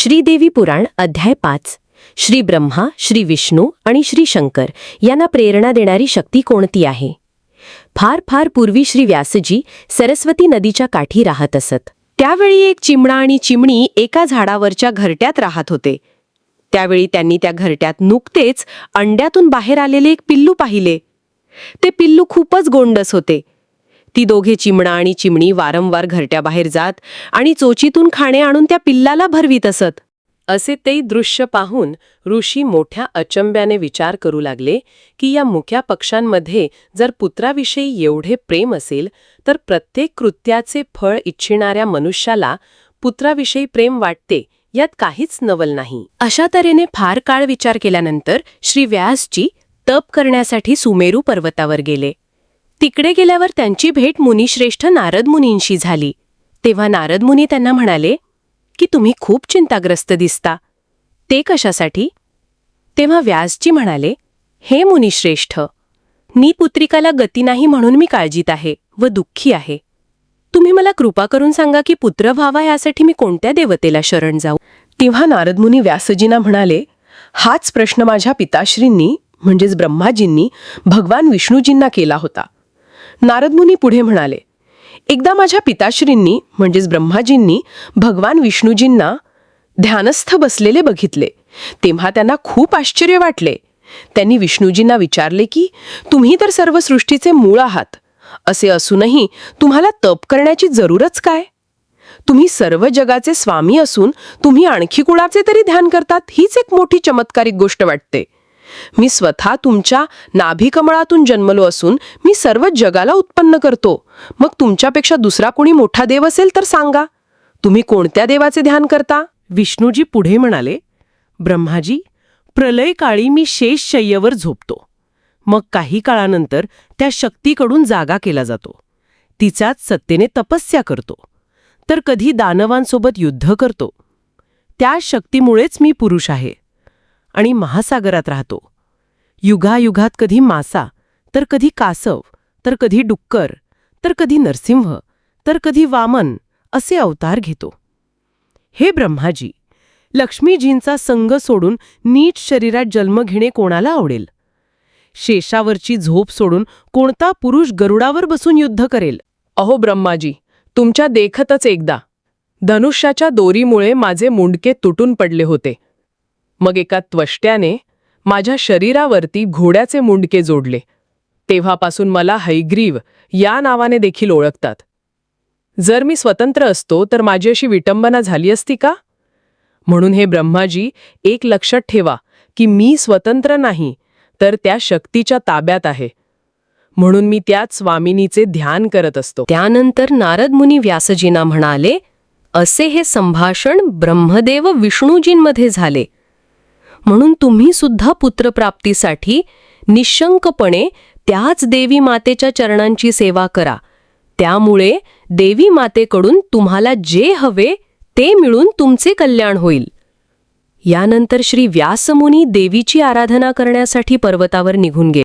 श्रीदेवी पुराण अध्याय पाच. श्री ब्रह्मा श्री विष्णू आणि श्री शंकर यांना प्रेरणा देणारी शक्ती कोणती आहे? फार फार पूर्वी श्री व्यासजी सरस्वती नदीच्या काठी राहत असत. त्यावेळी एक चिमणा आणि चिमणी एका झाडावरच्या घरट्यात राहत होते. त्यावेळी त्यांनी त्या घरट्यात नुकतेच अंड्यातून बाहेर आलेले एक पिल्लू पाहिले. ते पिल्लू खूपच गोंडस होते. ती दोघे चिमणा आणि चिमणी वारंवार घरट्याबाहेर जात आणि चोचीतून खाणे आणून त्या पिल्लाला भरवीत असत. असे ते दृश्य पाहून ऋषी मोठ्या अचंब्याने विचार करू लागले की या मुख्या पक्षांमध्ये जर पुत्राविषयी एवढे प्रेम असेल तर प्रत्येक कृत्याचे फळ इच्छिणाऱ्या मनुष्याला पुत्राविषयी प्रेम वाटते यात काहीच नवल नाही. अशा तऱ्हेने फार काळ विचार केल्यानंतर श्री व्यासजी तप करण्यासाठी सुमेरू पर्वतावर गेले. तिकडे गेल्यावर त्यांची भेट मुनिश्रेष्ठ नारद मुनींशी झाली. तेव्हा नारद मुनी त्यांना म्हणाले की तुम्ही खूप चिंताग्रस्त दिसता. ते कशासाठी? तेव्हा व्यासजी म्हणाले हे मुनिश्रेष्ठ मी पुत्रिकाला गती नाही म्हणून मी काळजीत आहे व दुःखी आहे. तुम्ही मला कृपा करून सांगा की पुत्र व्हावा यासाठी मी कोणत्या देवतेला शरण जाऊ? तेव्हा नारदमुनी व्यासजींना म्हणाले हाच प्रश्न माझ्या पिताश्रींनी म्हणजेच ब्रह्माजींनी भगवान विष्णूजींना केला होता. नारदमुनी पुढे म्हणाले एकदा माझ्या पिताश्रींनी म्हणजेच ब्रह्माजींनी भगवान विष्णूजींना ध्यानस्थ बसलेले बघितले. तेव्हा त्यांना खूप आश्चर्य वाटले. त्यांनी विष्णूजींना विचारले की तुम्ही तर सर्व सृष्टीचे मूळ आहात. असे असूनही तुम्हाला तप करण्याची जरूरच काय? तुम्ही सर्व जगाचे स्वामी असून तुम्ही आणखी कुणाचे तरी ध्यान करतात हीच एक मोठी चमत्कारिक गोष्ट वाटते. मी स्वतः तुमच्या नाभिकमळातून जन्मलो असून मी सर्व जगाला उत्पन्न करतो. मग तुमच्यापेक्षा दुसरा कोणी मोठा देव असेल तर सांगा. तुम्ही कोणत्या देवाचे ध्यान करता? विष्णूजी पुढे म्हणाले ब्रह्माजी प्रलय काळी मी शेष शय्यवर झोपतो. मग काही काळानंतर त्या शक्तीकडून जागा केला जातो. तिचाच सत्तेने तपस्या करतो. तर कधी दानवांसोबत युद्ध करतो. त्या शक्तीमुळेच मी पुरुष आहे. आणि महासागरात राहतो. युगायुगात कधी मासा तर कधी कासव तर कधी डुक्कर तर कधी नरसिंह तर कधी वामन असे अवतार घेतो. हे ब्रह्माजी लक्ष्मीजींचा संग सोडून नीट शरीरात जन्म घेणे कोणाला आवडेल? शेषावरची झोप सोडून कोणता पुरुष गरुडावर बसून युद्ध करेल? अहो ब्रह्माजी तुमच्या देखतच एकदा. धनुष्याच्या दोरीमुळे माझे मुंडके तुटून पडले होते. मग एका त्वष्ट्याने माझ्या शरीरावरती घोड्याचे मुंडके जोडले. तेव्हापासून मला हैग्रीव या नावाने देखील ओळखतात. जर मी स्वतंत्र असतो तर माझी अशी विटंबना झाली असती का? म्हणून हे ब्रह्माजी एक लक्षात ठेवा की मी स्वतंत्र नाही तर त्या शक्तीच्या ताब्यात आहे. म्हणून मी त्याच स्वामिनीचे ध्यान करत असतो. त्यानंतर नारद मुनी व्यासजींना म्हणाले असे हे संभाषण ब्रह्मदेव विष्णूजींमध्ये झाले. म्हणून तुम्ही सुद्धा पुत्रप्राप्तीसाठी निशंकपणे त्याच देवी मातेच्या चरणांची सेवा करा. त्यामुळे देवी मातेकडून तुम्हाला जे हवे ते मिळून तुमचे कल्याण होईल. यानंतर श्री व्यासमुनी देवीची आराधना करण्यासाठी पर्वतावर निघून गेले.